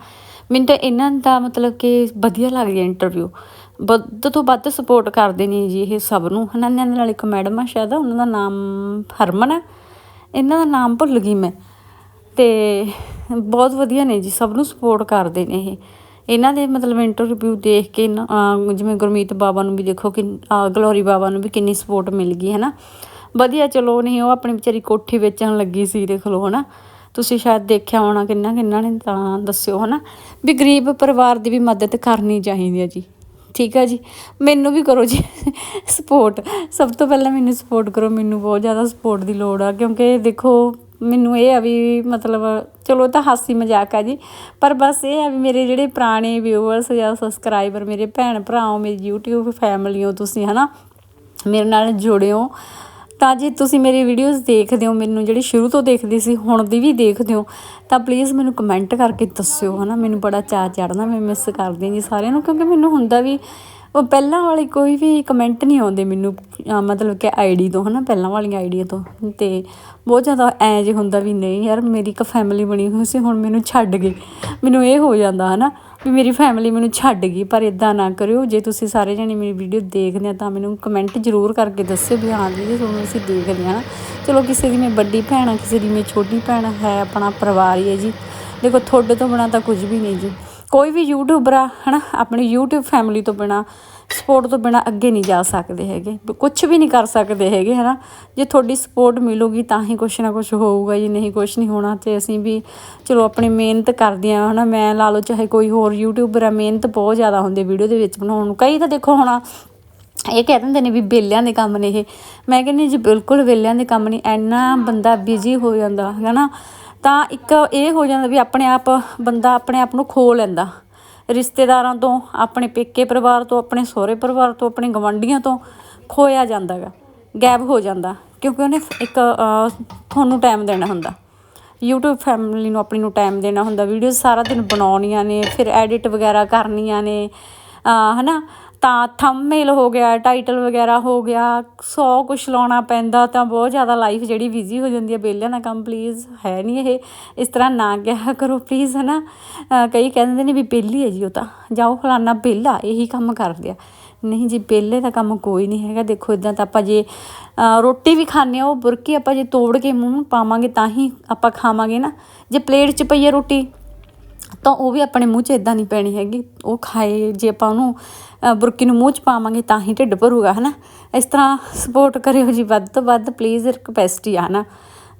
ਮੈਨੂੰ ਤਾਂ ਇਹਨਾਂ ਦਾ ਮਤਲਬ ਕਿ ਵਧੀਆ ਲੱਗਦੀ ਹੈ ਇੰਟਰਵਿਊ ਵੱਧ ਤੋਂ ਵੱਧ ਸਪੋਰਟ ਕਰਦੇ ਨੇ ਜੀ ਇਹ ਸਭ ਨੂੰ। ਹਨਾ, ਇਹਨਾਂ ਦੇ ਨਾਲ ਇੱਕ ਮੈਡਮ ਆ ਸ਼ਾਇਦ, ਉਹਨਾਂ ਦਾ ਨਾਮ ਹਰਮਨ ਆ। ਇਹਨਾਂ ਦਾ ਨਾਮ ਭੁੱਲ ਗਈ ਮੈਂ। ਤੇ ਬਹੁਤ ਵਧੀਆ ਨੇ ਜੀ ਸਭ ਨੂੰ ਸਪੋਰਟ ਕਰਦੇ ਨੇ ਇਹ। ਇਹਨਾਂ ਦੇ ਮਤਲਬ ਇੰਟਰਵਿਊ ਦੇਖ ਕੇ ਨਾ, ਜਿਵੇਂ ਗੁਰਮੀਤ ਬਾਬਾ ਨੂੰ ਵੀ ਦੇਖੋ ਕਿ ਗਲੋਰੀ ਬਾਬਾ ਨੂੰ ਵੀ ਕਿੰਨੀ ਸਪੋਰਟ ਮਿਲ ਗਈ ਹੈ ਨਾ ਵਧੀਆ ਚਲੋ ਨਹੀਂ ਉਹ ਆਪਣੀ ਵਿਚਾਰੀ ਕੋਠੀ ਵੇਚਣ ਲੱਗੀ ਸੀ ਦੇਖ ਲਓ ਹਨਾ। ਤੁਸੀਂ ਸ਼ਾਇਦ ਦੇਖਿਆ ਹੋਣਾ ਕਿੰਨਾ ਕਿੰਨਾ ਨੇ ਤਾਂ ਦੱਸਿਓ ਹਨਾ। ਵੀ ਗਰੀਬ ਪਰਿਵਾਰ ਦੀ ਵੀ ਮਦਦ ਕਰਨੀ ਚਾਹੀਦੀ ਹੈ ਜੀ। ਠੀਕ ਹੈ ਜੀ? ਮੈਨੂੰ ਵੀ ਕਰੋ ਜੀ ਸਪੋਰਟ ਸਭ ਤੋਂ ਪਹਿਲਾਂ ਮੈਨੂੰ ਸਪੋਰਟ ਕਰੋ ਮੈਨੂੰ ਬਹੁਤ ਜ਼ਿਆਦਾ ਸਪੋਰਟ ਦੀ ਲੋੜ ਆ ਕਿਉਂਕਿ ਦੇਖੋ ਮੈਨੂੰ ਇਹ ਆ ਵੀ ਮਤਲਬ, ਚਲੋ ਤਾਂ ਹਾਸੀ ਮਜ਼ਾਕ ਆ ਜੀ, ਪਰ ਬਸ ਇਹ ਆ ਵੀ ਮੇਰੇ ਜਿਹੜੇ ਪੁਰਾਣੇ ਵਿਊਅਰਸ ਜਾਂ ਸਬਸਕ੍ਰਾਈਬਰ ਮੇਰੇ ਭੈਣ ਭਰਾਓ, ਮੇਰੀ YouTube ਫੈਮਲੀਓ ਹੋ ਤੁਸੀਂ, ਹਨਾ, ਮੇਰੇ ਨਾਲ ਜੁੜਿਓ, ਤਾਂ ਜੇ ਤੁਸੀਂ ਮੇਰੀ ਵੀਡੀਓਜ਼ ਦੇਖਦੇ ਹੋ, ਮੈਨੂੰ ਜਿਹੜੀ ਸ਼ੁਰੂ ਤੋਂ ਦੇਖਦੀ ਸੀ, ਹੁਣ ਦੀ ਵੀ ਦੇਖਦੇ ਹੋ, ਤਾਂ ਪਲੀਜ਼ ਮੈਨੂੰ ਕਮੈਂਟ ਕਰਕੇ ਦੱਸਿਓ, ਹਨਾ, ਮੈਨੂੰ ਬੜਾ ਚਾਅ ਚੜਦਾ ਮੈਂ ਮਿਸ ਕਰਦੀ ਹਾਂ ਜੀ ਸਾਰਿਆਂ ਨੂੰ, ਕਿਉਂਕਿ ਮੈਨੂੰ ਹੁੰਦਾ ਵੀ ਉਹ ਪਹਿਲਾਂ ਵਾਲੀ ਕੋਈ ਵੀ ਕਮੈਂਟ ਨਹੀਂ ਆਉਂਦੇ ਮੈਨੂੰ ਮਤਲਬ ਕਿ ਆਈਡੀ ਤੋਂ, ਹਨਾ, ਪਹਿਲਾਂ ਵਾਲੀਆਂ ਆਈਡੀਆਂ ਤੋਂ। ਤੇ ਬਹੁਤ ਜ਼ਿਆਦਾ ਐਂ ਜੇ ਹੁੰਦਾ ਵੀ ਨਹੀਂ ਯਾਰ, ਮੇਰੀ ਇੱਕ ਫੈਮਿਲੀ ਬਣੀ ਹੋਈ ਸੀ, ਹੁਣ ਮੈਨੂੰ ਛੱਡ ਗਈ। ਮੈਨੂੰ ਇਹ ਹੋ ਜਾਂਦਾ, ਹਨਾ, ਵੀ ਮੇਰੀ ਫੈਮਿਲੀ ਮੈਨੂੰ ਛੱਡ ਗਈ, ਪਰ ਇਦਾਂ ਨਾ ਕਰਿਓ। ਜੇ ਤੁਸੀਂ ਸਾਰੇ ਜਣੇ ਮੇਰੀ ਵੀਡੀਓ ਦੇਖਦੇ ਆ, ਤਾਂ ਮੈਨੂੰ ਕਮੈਂਟ ਜ਼ਰੂਰ ਕਰਕੇ ਦੱਸਿਓ ਵੀ ਹਾਂ ਜੀ ਤੁਹਾਨੂੰ ਅਸੀਂ ਦੇਖਦੇ ਹਾਂ ਨਾ ਚਲੋ, ਕਿਸੇ ਦੀ ਮੈਂ ਵੱਡੀ ਭੈਣ ਆ, ਕਿਸੇ ਦੀ ਮੈਂ ਛੋਟੀ ਭੈਣ ਹੈ ਆਪਣਾ ਪਰਿਵਾਰ ਹੀ ਹੈ ਜੀ। ਦੇਖੋ, ਤੁਹਾਡੇ ਤੋਂ ਬਣਾ ਤਾਂ ਕੁਝ ਵੀ ਨਹੀਂ ਜੀ। ਕੋਈ ਵੀ ਯੂਟਿਊਬਰ ਆ, ਹਨਾ, ਆਪਣੀ YouTube ਫੈਮਿਲੀ ਤੋਂ ਬਿਨਾ ਸਪੋਰਟ ਤੋਂ ਬਿਨਾ ਅੱਗੇ ਨਹੀਂ ਜਾ ਸਕਦੇ ਹੈਗੇ ਕੁਝ ਵੀ ਨਹੀਂ ਕਰ ਸਕਦੇ ਹੈਗੇ, ਹਨਾ। ਜੇ ਤੁਹਾਡੀ ਸਪੋਰਟ ਮਿਲੂਗੀ ਤਾਂ ਹੀ ਕੁਛ ਨਾ ਕੁਛ ਹੋਊਗਾ, ਜੀ ਨਹੀਂ ਕੁਛ ਨਹੀਂ ਹੋਣਾ ਤੇ ਅਸੀਂ ਵੀ, ਚਲੋ, ਆਪਣੀ ਮਿਹਨਤ ਕਰਦੇ ਆ ਹਨਾ। ਮੈਂ ਲਾ ਲਓ, ਚਾਹੇ ਕੋਈ ਹੋਰ ਯੂਟਿਊਬਰ ਆ, ਮਿਹਨਤ ਬਹੁਤ ਜ਼ਿਆਦਾ ਹੁੰਦੀ ਵੀਡੀਓ ਦੇ ਵਿੱਚ ਬਣਾਉਣ ਨੂੰ। ਕਈ ਤਾਂ ਦੇਖੋ ਹੁਣ, ਇਹ ਕਹਿ ਦਿੰਦੇ ਨੇ ਵੀ ਬੇਲਿਆਂ ਦੇ ਕੰਮ ਨੇ ਇਹ। ਮੈਂ ਕਹਿੰਦੀ ਜੀ, ਬਿਲਕੁਲ ਵੇਲਿਆਂ ਦੇ ਕੰਮ ਨਹੀਂ ਐਨਾ ਬੰਦਾ ਬਿਜ਼ੀ ਹੋ ਜਾਂਦਾ ਹੈ ਨਾ ਤਾਂ ਇੱਕ ਇਹ ਹੋ ਜਾਂਦਾ ਵੀ ਆਪਣੇ ਆਪ ਬੰਦਾ ਆਪਣੇ ਆਪ ਨੂੰ ਖੋ ਲੈਂਦਾ। ਰਿਸ਼ਤੇਦਾਰਾਂ ਤੋਂ, ਆਪਣੇ ਪੇਕੇ ਪਰਿਵਾਰ ਤੋਂ, ਆਪਣੇ ਸਹੁਰੇ ਪਰਿਵਾਰ ਤੋਂ, ਆਪਣੇ ਗਵੰਡੀਆਂ ਤੋਂ ਖੋਇਆ ਜਾਂਦਾ ਗਾ। ਗਾਇਬ ਹੋ ਜਾਂਦਾ, ਕਿਉਂਕਿ ਉਹਨੇ ਇੱਕ ਤੁਹਾਨੂੰ ਟਾਈਮ ਦੇਣਾ ਹੁੰਦਾ। YouTube ਫੈਮਿਲੀ ਨੂੰ ਆਪਣੀ ਨੂੰ ਟਾਈਮ ਦੇਣਾ ਹੁੰਦਾ। ਵੀਡੀਓ ਸਾਰਾ ਦਿਨ ਬਣਾਉਣੀਆਂ ਨੇ, ਫਿਰ ਐਡਿਟ ਵਗੈਰਾ ਕਰਨੀਆਂ ਨੇ, ਅਹ, ਹਨਾ? ਤਾਂ ਥੰਬਨੇਲ ਹੋ ਗਿਆ ਟਾਈਟਲ ਵਗੈਰਾ ਹੋ ਗਿਆ, ਸੌ ਕੁਛ ਲਾਉਣਾ ਪੈਂਦਾ ਤਾਂ ਬਹੁਤ ਜ਼ਿਆਦਾ ਲਾਈਫ ਜਿਹੜੀ ਬਿਜ਼ੀ ਹੋ ਜਾਂਦੀ ਹੈ, ਵਿਹਲਿਆਂ ਦਾ ਕੰਮ ਪਲੀਜ਼ ਹੈ ਨਹੀਂ ਇਹ। ਇਸ ਤਰ੍ਹਾਂ ਨਾ ਕਿਹਾ ਕਰੋ ਪਲੀਜ਼ ਹੈ ਨਾ ਕਈ ਕਹਿੰਦੇ ਨੇ ਵੀ ਪਹਿਲੀ ਹੈ ਜੀ ਉਹ ਤਾਂ। ਜਾਓ ਫਲਾਨਾ ਪਹਿਲਾ ਇਹੀ ਕੰਮ ਕਰਦੇ ਆ। ਨਹੀਂ ਜੀ ਪਹਿਲੇ ਦਾ ਕੰਮ ਕੋਈ ਨਹੀਂ ਹੈਗਾ। ਦੇਖੋ ਇਦਾਂ ਤਾਂ ਆਪਾਂ ਜੇ ਰੋਟੀ ਵੀ ਖਾਂਦੇ ਆ ਉਹ ਬੁਰਕੀ ਆਪਾਂ ਜੇ ਤੋੜ ਕੇ ਮੂੰਹ ਨੂੰ ਪਾਵਾਂਗੇ ਤਾਂ ਹੀ ਆਪਾਂ ਖਾਵਾਂਗੇ ਨਾ। ਜੇ ਪਲੇਟ 'ਚ ਪਈ ਹੈ ਰੋਟੀ, ਤਾਂ ਉਹ ਵੀ ਆਪਣੇ ਮੂੰਹ 'ਚ ਇਦਾਂ ਨਹੀਂ ਪੈਣੀ ਹੈਗੀ। ਉਹ ਖਾਏ, ਜੇ ਆਪਾਂ ਉਹਨੂੰ ਬੁਰਕੀ ਨੂੰ ਮੂੰਹ 'ਚ ਪਾਵਾਂਗੇ ਤਾਂ ਹੀ ਢਿੱਡ ਭਰੂਗਾ, ਹਨਾ? ਇਸ ਤਰ੍ਹਾਂ ਸਪੋਰਟ ਕਰਿਓ ਜੀ ਵੱਧ ਤੋਂ ਵੱਧ ਪਲੀਜ਼ ਰਿਕਵੈਸਟ ਹੀ ਆ, ਹਨਾ?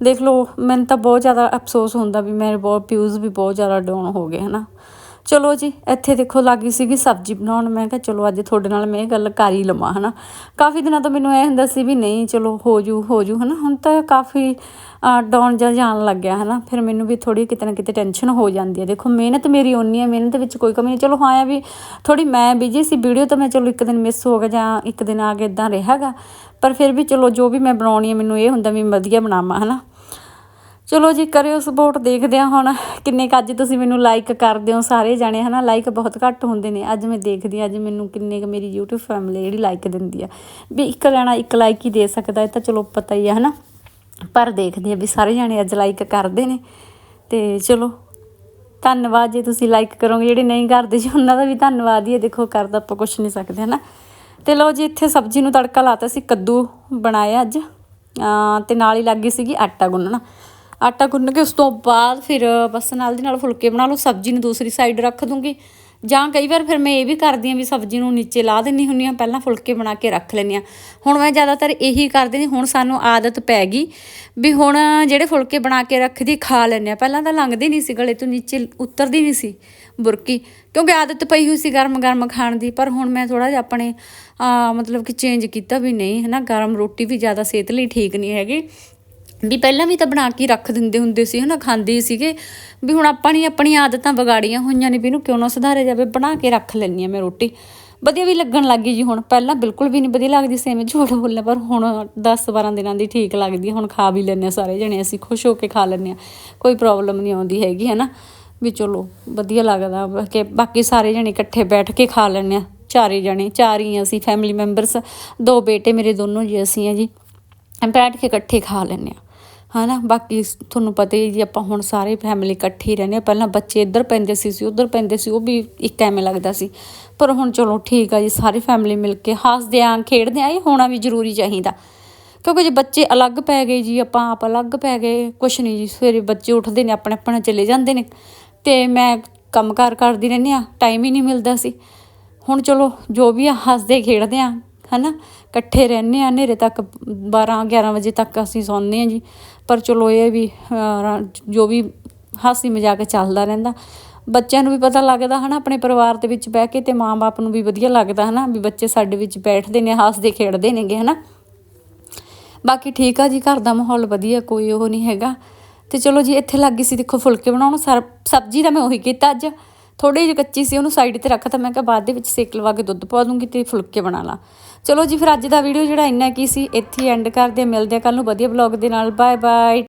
ਦੇਖ ਲਓ, ਮੈਨੂੰ ਤਾਂ ਬਹੁਤ ਜ਼ਿਆਦਾ ਅਫਸੋਸ ਹੁੰਦਾ ਵੀ ਮੇਰੇ ਬਹੁਤ ਵਿਊਜ਼ ਵੀ ਬਹੁਤ ਜ਼ਿਆਦਾ ਡਾਊਨ ਹੋ ਗਏ, ਹਨਾ? ਚਲੋ ਜੀ, ਇੱਥੇ ਦੇਖੋ ਲੱਗੀ ਸੀਗੀ ਸਬਜ਼ੀ ਬਣਾਉਣ। ਮੈਂ ਕਿਹਾ ਚਲੋ ਅੱਜ ਤੁਹਾਡੇ ਨਾਲ ਮੈਂ ਇਹ ਗੱਲ ਕਰ ਹੀ ਲਵਾਂ, ਹਨਾ। ਕਾਫੀ ਦਿਨਾਂ ਤੋਂ ਮੈਨੂੰ ਇਹ ਹੁੰਦਾ ਸੀ ਵੀ ਨਹੀਂ, ਚਲੋ ਹੋ ਜੂ ਹੋ ਜੂ, ਹਨਾ। ਹੁਣ ਤਾਂ ਕਾਫੀ ਡਾਊਨ ਜਾਂ ਜਾਣ ਲੱਗ ਗਿਆ, ਹਨਾ। ਫਿਰ ਮੈਨੂੰ ਵੀ ਥੋੜੀ ਕਿਤੇ ਨਾ ਕਿਤੇ ਟੈਨਸ਼ਨ ਹੋ ਜਾਂਦੀ ਹੈ। ਦੇਖੋ, ਮਿਹਨਤ ਮੇਰੀ ਓਨੀ ਹੈ, ਮਿਹਨਤ ਵਿੱਚ ਕੋਈ ਕਮੀ ਨਹੀਂ। ਚਲੋ, ਹਾਂ ਆ ਵੀ ਥੋੜੀ ਮੈਂ ਬਿਜ਼ੀ ਸੀ, ਵੀਡੀਓ ਤਾਂ ਮੈਂ ਚਲੋ ਇੱਕ ਦਿਨ ਮਿਸ ਹੋ ਗਿਆ ਜਾਂ ਇੱਕ ਦਿਨ ਆ ਕੇ ਇਦਾਂ ਰਿਹਾਗਾ ਪਰ ਫਿਰ ਵੀ ਚਲੋ ਜੋ ਵੀ ਮੈਂ ਬਣਾਉਣੀ ਹੈ, ਮੈਨੂੰ ਇਹ ਹੁੰਦਾ ਵੀ ਵਧੀਆ ਬਣਾਵਾਂ, ਹਨਾ। ਚਲੋ ਜੀ, ਕਰਿਓ ਸਪੋਰਟ ਦੇਖਦੇ ਆ ਹੁਣ ਕਿੰਨੇ ਕੁ ਅੱਜ ਤੁਸੀਂ ਮੈਨੂੰ ਲਾਈਕ ਕਰਦੇ ਹੋ ਸਾਰੇ ਜਾਣੇ, ਹਨਾ? ਲਾਈਕ ਬਹੁਤ ਘੱਟ ਹੁੰਦੇ ਨੇ। ਅੱਜ ਮੈਂ ਦੇਖਦੀ ਹਾਂ, ਅੱਜ ਮੈਨੂੰ ਕਿੰਨੇ ਕੁ ਮੇਰੀ YouTube ਫੈਮਿਲੀ ਜਿਹੜੀ ਲਾਈਕ ਦਿੰਦੀ ਆ। ਵੀ ਇੱਕ ਲੈਣਾ ਇੱਕ ਲਾਈਕ ਹੀ ਦੇ ਸਕਦਾ, ਇਹ ਤਾਂ ਚਲੋ ਪਤਾ ਹੀ ਆ, ਹਨਾ? ਪਰ ਦੇਖਦੇ ਆ ਵੀ ਸਾਰੇ ਜਾਣੇ ਅੱਜ ਲਾਈਕ ਕਰਦੇ ਨੇ। ਤੇ ਚਲੋ, ਧੰਨਵਾਦ ਜੇ ਤੁਸੀਂ ਲਾਈਕ ਕਰੋਗੇ। ਜਿਹੜੇ ਨਹੀਂ ਕਰਦੇ ਜੀ, ਉਹਨਾਂ ਦਾ ਵੀ ਧੰਨਵਾਦ ਹੀ ਹੈ ਦੇਖੋ ਕਰਦਾ ਆਪਾਂ ਕੁਝ ਨਹੀਂ ਸਕਦੇ, ਹਨਾ? ਤੇ ਲਓ ਜੀ, ਇੱਥੇ ਸਬਜ਼ੀ ਨੂੰ ਤੜਕਾ ਲਾਤਾ ਸੀ, ਕੱਦੂ ਬਣਾਇਆ ਅੱਜ। ਅਹ ਤੇ ਨਾਲ ਹੀ ਲੱਗੀ ਸੀਗੀ ਆਟਾ ਗੁੰਨਣਾ। ਆਟਾ ਗੁੰਨ ਕੇ ਉਸ ਤੋਂ ਬਾਅਦ ਫਿਰ ਬਸ ਨਾਲ ਦੀ ਨਾਲ ਫੁਲਕੇ ਬਣਾ ਲਓ, ਸਬਜ਼ੀ ਨੂੰ ਦੂਸਰੀ ਸਾਈਡ ਰੱਖ ਦੂੰਗੀ। ਜਾਂ ਕਈ ਵਾਰ ਫਿਰ ਮੈਂ ਇਹ ਵੀ ਕਰਦੀ ਹਾਂ ਵੀ ਸਬਜ਼ੀ ਨੂੰ ਨੀਚੇ ਲਾ ਦਿੰਨੀ ਹੁੰਨੀ ਆ ਪਹਿਲਾਂ ਫੁਲਕੇ ਬਣਾ ਕੇ ਰੱਖ ਲੈਂਦੀ ਹਾਂ। ਹੁਣ ਮੈਂ ਜ਼ਿਆਦਾਤਰ ਇਹੀ ਕਰਦੀ ਨਹੀਂ ਹੁਣ ਸਾਨੂੰ ਆਦਤ ਪੈ ਗਈ ਵੀ ਹੁਣ ਜਿਹੜੇ ਫੁਲਕੇ ਬਣਾ ਕੇ ਰੱਖਦੀ, ਖਾ ਲੈਂਦੇ ਆ ਪਹਿਲਾਂ ਤਾਂ ਲੰਘਦੇ ਨਹੀਂ ਸੀ, ਗਲੇ ਤੋਂ ਨੀਚੇ ਉਤਰਦੀ ਨਹੀਂ ਸੀ ਬੁਰਕੀ, ਕਿਉਂਕਿ ਆਦਤ ਪਈ ਹੋਈ ਸੀ ਗਰਮ ਗਰਮ ਖਾਣ ਦੀ। ਪਰ ਹੁਣ ਮੈਂ ਥੋੜਾ ਜਿਹਾ ਆਪਣੇ ਮਤਲਬ ਕਿ ਚੇਂਜ ਕੀਤਾ ਵੀ ਨਹੀਂ, ਹੈ ਨਾ? ਗਰਮ ਰੋਟੀ ਵੀ ਜ਼ਿਆਦਾ ਸਿਹਤ ਲਈ ਠੀਕ ਨਹੀਂ ਹੈਗੀ। ਵੀ ਪਹਿਲਾਂ ਵੀ ਤਾਂ ਬਣਾ ਕੇ ਹੀ ਰੱਖ ਦਿੰਦੇ ਹੁੰਦੇ ਸੀ, ਹਨਾ, ਖਾਂਦੇ ਸੀਗੇ। ਵੀ ਹੁਣ ਆਪਾਂ ਨੇ ਆਪਣੀਆਂ ਆਦਤਾਂ ਵਿਗਾੜੀਆਂ ਹੋਈਆਂ ਨੇ ਵੀ ਇਹਨੂੰ ਕਿਉਂ ਨਾ ਸੁਧਾਰਿਆ ਜਾਵੇ, ਬਣਾ ਕੇ ਰੱਖ ਲੈਂਦੀ ਆ ਮੈਂ ਰੋਟੀ। ਵਧੀਆ ਵੀ ਲੱਗਣ ਲੱਗ ਗਈ ਜੀ ਹੁਣ, ਪਹਿਲਾਂ ਬਿਲਕੁਲ ਵੀ ਨਹੀਂ ਵਧੀਆ ਲੱਗਦੀ ਸੀ, ਐਵੇਂ ਝੂਠ ਬੋਲਣਾ, ਪਰ ਹੁਣ 10 12 ਦਿਨਾਂ ਦੀ ਠੀਕ ਲੱਗਦੀ ਹੁਣ ਖਾ ਵੀ ਲੈਂਦੇ ਆ ਸਾਰੇ ਜਣੇ, ਅਸੀਂ ਖੁਸ਼ ਹੋ ਕੇ ਖਾ ਲੈਂਦੇ ਆ ਕੋਈ ਪ੍ਰੋਬਲਮ ਨਹੀਂ ਆਉਂਦੀ ਹੈਗੀ ਹੈ ਨਾ ਵੀ ਚਲੋ, ਵਧੀਆ ਲੱਗਦਾ ਕਿ ਬਾਕੀ ਸਾਰੇ ਜਣੇ ਇਕੱਠੇ ਬੈਠ ਕੇ ਖਾ ਲੈਂਦੇ ਆ ਚਾਰੇ ਜਣੇ, ਚਾਰ ਹੀ ਅਸੀਂ ਫੈਮਿਲੀ ਮੈਂਬਰਸ ਦੋ ਬੇਟੇ ਮੇਰੇ ਦੋਨੋਂ ਜੀ, ਅਸੀਂ ਆ ਜੀ, ਬੈਠ ਕੇ ਇਕੱਠੇ ਖਾ ਲੈਂਦੇ ਆ ਹਨਾ, ਬਾਕੀ ਤੁਹਾਨੂੰ ਪਤਾ ਹੀ ਹੈ ਜੀ, ਆਪਾਂ ਹੁਣ ਸਾਰੇ ਫੈਮਿਲੀ ਇਕੱਠੇ ਹੀ ਰਹਿੰਦੇ ਹਾਂ। ਪਹਿਲਾਂ ਬੱਚੇ ਇੱਧਰ ਪੈਂਦੇ ਸੀ ਸੀ ਉੱਧਰ ਪੈਂਦੇ ਸੀ, ਉਹ ਵੀ ਇੱਕ ਐਵੇਂ ਲੱਗਦਾ ਸੀ। ਪਰ ਹੁਣ ਚਲੋ ਠੀਕ ਆ ਜੀ, ਸਾਰੀ ਫੈਮਿਲੀ ਮਿਲ ਕੇ ਹੱਸਦੇ ਆਂ, ਖੇਡਦੇ ਆਂ, ਇਹ ਹੋਣਾ ਵੀ ਜ਼ਰੂਰੀ ਚਾਹੀਦਾ। ਕਿਉਂਕਿ ਜੇ ਬੱਚੇ ਅਲੱਗ ਪੈ ਗਏ ਜੀ, ਆਪਾਂ ਆਪ ਅਲੱਗ ਪੈ ਗਏ, ਕੁਛ ਨਹੀਂ ਜੀ ਸਵੇਰੇ ਬੱਚੇ ਉੱਠਦੇ ਨੇ, ਆਪਣੇ ਆਪਣਾ ਚਲੇ ਜਾਂਦੇ ਨੇ। ਤੇ ਮੈਂ ਕੰਮਕਾਰ ਕਰਦੀ ਰਹਿੰਦੀ ਆ ਟਾਈਮ ਹੀ ਨਹੀਂ ਮਿਲਦਾ ਸੀ। ਹੁਣ ਚਲੋ ਜੋ ਵੀ ਆ, ਹੱਸਦੇ ਖੇਡਦੇ ਆ। ਹਨਾ? ਇਕੱਠੇ ਰਹਿੰਦੇ ਆ ਹਨੇਰੇ ਤੱਕ 12 11 ਵਜੇ ਤੱਕ ਅਸੀਂ ਸੌਂਦੇ ਆ ਜੀ। ਪਰ ਚਲੋ ਇਹ ਵੀ ਜੋ ਵੀ ਹਾਸੀ ਮਜ਼ਾਕ ਚੱਲਦਾ ਰਹਿੰਦਾ। ਬੱਚਿਆਂ ਨੂੰ ਵੀ ਪਤਾ ਲੱਗਦਾ ਹਨਾ, ਆਪਣੇ ਪਰਿਵਾਰ ਦੇ ਵਿੱਚ ਬਹਿ ਕੇ ਤੇ ਮਾਂ-ਬਾਪ ਨੂੰ ਵੀ ਵਧੀਆ ਲੱਗਦਾ ਹਨਾ, ਵੀ ਬੱਚੇ ਸਾਡੇ ਵਿੱਚ ਬੈਠਦੇ ਨੇ, ਹੱਸਦੇ, ਖੇਡਦੇ ਨੇਗੇ ਹਨਾ। ਬਾਕੀ ਠੀਕ ਆ ਜੀ, ਘਰ ਦਾ ਮਾਹੌਲ ਵਧੀਆ, ਕੋਈ ਉਹ ਨਹੀਂ ਹੈਗਾ। ਤੇ ਚਲੋ ਜੀ, ਇੱਥੇ ਲੱਗੀ ਸੀ ਦੇਖੋ ਫੁਲਕੇ ਬਣਾਉਣ, ਸਰ, ਸਬਜ਼ੀ ਦਾ ਮੈਂ ਉਹੀ ਕੀਤਾ ਅੱਜ। ਥੋੜੀ ਜਿਹੀ ਕੱਚੀ ਸੀ, ਉਹਨੂੰ ਸਾਈਡ ਤੇ ਰੱਖਤਾ ਮੈਂ ਕਿਹਾ ਬਾਅਦ ਦੇ ਵਿੱਚ ਸੇਕ ਲਵਾ ਕੇ ਦੁੱਧ ਪਾ ਦੂੰਗੀ ਤੇ ਫੁਲਕੇ ਬਣਾ ਲਾਂ। ਚਲੋ ਜੀ, ਫਿਰ ਅੱਜ ਦਾ ਵੀਡੀਓ ਜਿਹੜਾ ਇੰਨਾ ਕੀ ਸੀ, ਇੱਥੇ ਐਂਡ ਕਰਦੇ ਮਿਲਦੇ ਆ ਕੱਲ ਨੂੰ ਵਧੀਆ ਬਲੌਗ ਦੇ ਨਾਲ। Bye bye